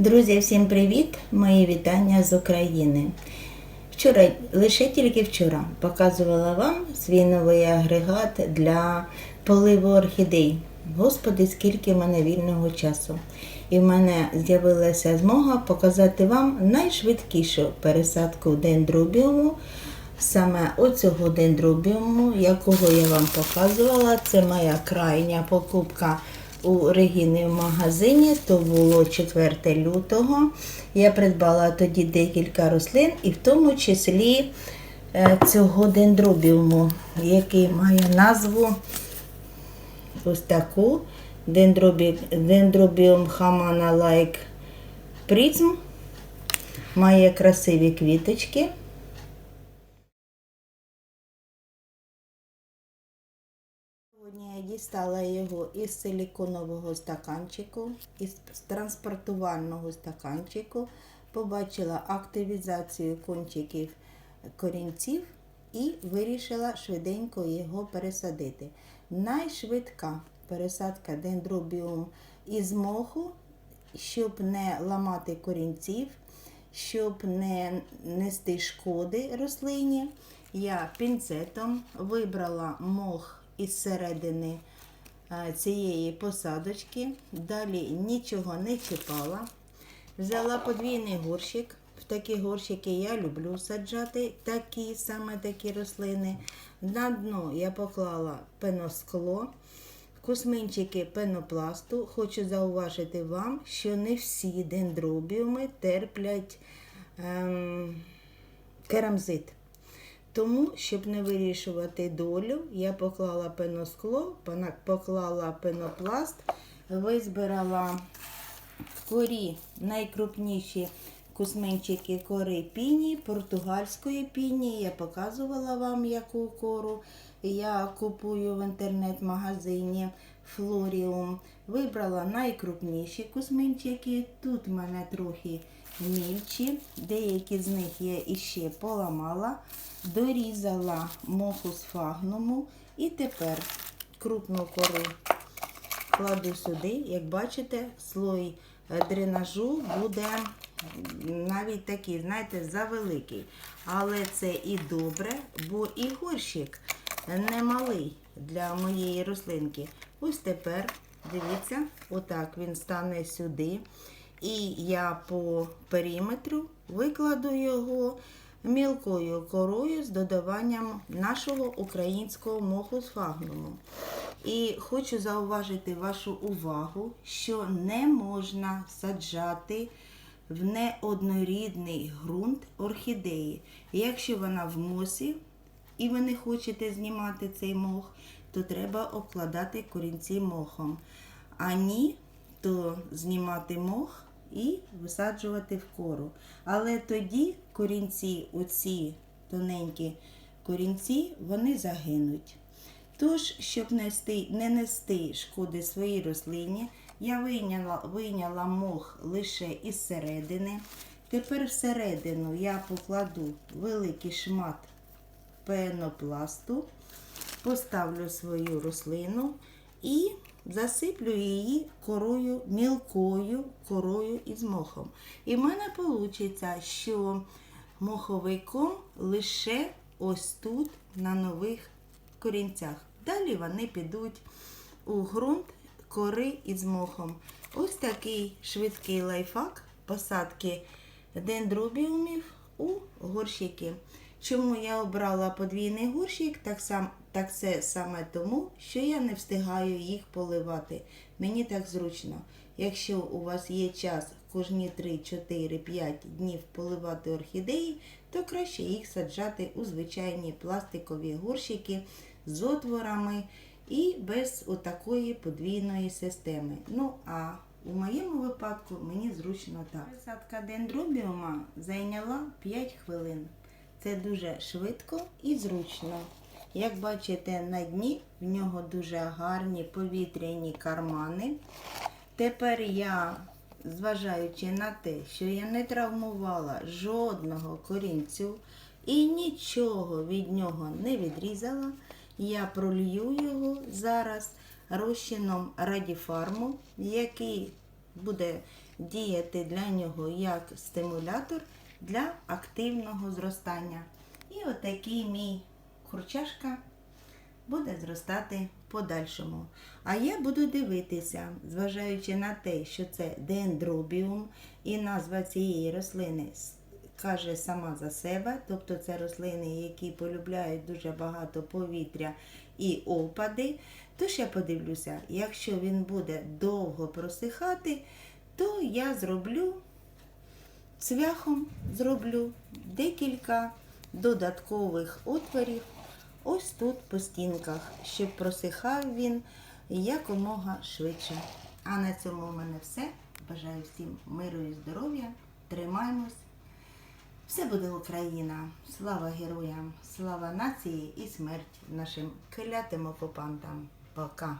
Друзі, всім привіт! Мої вітання з України. Вчора, лише тільки вчора, показувала вам свій новий агрегат для поливу орхідей. Господи, скільки в мене вільного часу. І в мене з'явилася змога показати вам найшвидкішу пересадку дендробіуму. Саме оцього дендробіуму, якого я вам показувала, це моя крайня покупка у Регіни в магазині, то було 4 лютого. Я придбала тоді декілька рослин, і в тому числі е, цього дендробіуму, який має назву ось таку дендробіум Хамана Лайк Призм. Має красиві квіточки. Дістала його із силіконового стаканчику, із транспортувального стаканчику. Побачила активізацію кончиків корінців і вирішила швиденько його пересадити. Найшвидка пересадка дендробіум із моху, щоб не ламати корінців, щоб не нести шкоди рослині. Я пінцетом вибрала мох із середини е, цієї посадочки. Далі нічого не чіпала. Взяла подвійний горщик. В такі горщики я люблю саджати такі саме такі рослини. На дно я поклала пеноскло, кусминчики пенопласту. Хочу зауважити вам, що не всі дендробіуми терплять ем, керамзит. Тому, щоб не вирішувати долю, я поклала пеноскло, поклала пенопласт, визбирала корі найкрупніші кусменчики кори піні, португальської піні. Я показувала вам, яку кору я купую в інтернет-магазині Флоріум. Вибрала найкрупніші кусменчики. Тут в мене трохи мільчі, деякі з них я іще поламала, дорізала моху з фагнуму і тепер крупну кору кладу сюди. Як бачите, слой дренажу буде навіть такий, знаєте, завеликий. Але це і добре, бо і горщик немалий для моєї рослинки. Ось тепер, дивіться, отак він стане сюди. І я по периметру викладу його мілкою корою з додаванням нашого українського моху з фагнуму. І хочу зауважити вашу увагу, що не можна саджати в неоднорідний ґрунт орхідеї. Якщо вона в мосі і ви не хочете знімати цей мох, то треба обкладати корінці мохом. А ні, то знімати мох і висаджувати в кору. Але тоді корінці, оці тоненькі корінці, вони загинуть. Тож, щоб нести, не нести шкоди своїй рослині, я вийняла, вийняла мох лише із середини. Тепер всередину я покладу великий шмат пенопласту, поставлю свою рослину і засиплю її корою, мілкою корою із мохом. І в мене вийде, що моховий ком лише ось тут, на нових корінцях. Далі вони підуть у ґрунт кори із мохом. Ось такий швидкий лайфхак посадки дендробіумів у горщики. Чому я обрала подвійний горщик? Так, сам, так це саме тому, що я не встигаю їх поливати. Мені так зручно. Якщо у вас є час кожні 3, 4, 5 днів поливати орхідеї, то краще їх саджати у звичайні пластикові горщики з отворами і без отакої подвійної системи. Ну, а у моєму випадку мені зручно так. Пересадка дендробіума зайняла 5 хвилин. Це дуже швидко і зручно. Як бачите, на дні в нього дуже гарні повітряні кармани. Тепер я, зважаючи на те, що я не травмувала жодного корінцю і нічого від нього не відрізала, я пролью його зараз розчином радіфарму, який буде діяти для нього як стимулятор для активного зростання. І отакий мій курчашка буде зростати подальшому. А я буду дивитися, зважаючи на те, що це дендробіум, і назва цієї рослини каже сама за себе, тобто це рослини, які полюбляють дуже багато повітря і опади. Тож я подивлюся, якщо він буде довго просихати, то я зроблю цвяхом зроблю декілька додаткових отворів ось тут по стінках, щоб просихав він якомога швидше. А на цьому у мене все. Бажаю всім миру і здоров'я. Тримаємось. Все буде Україна. Слава героям, слава нації і смерть нашим клятим окупантам. Пока.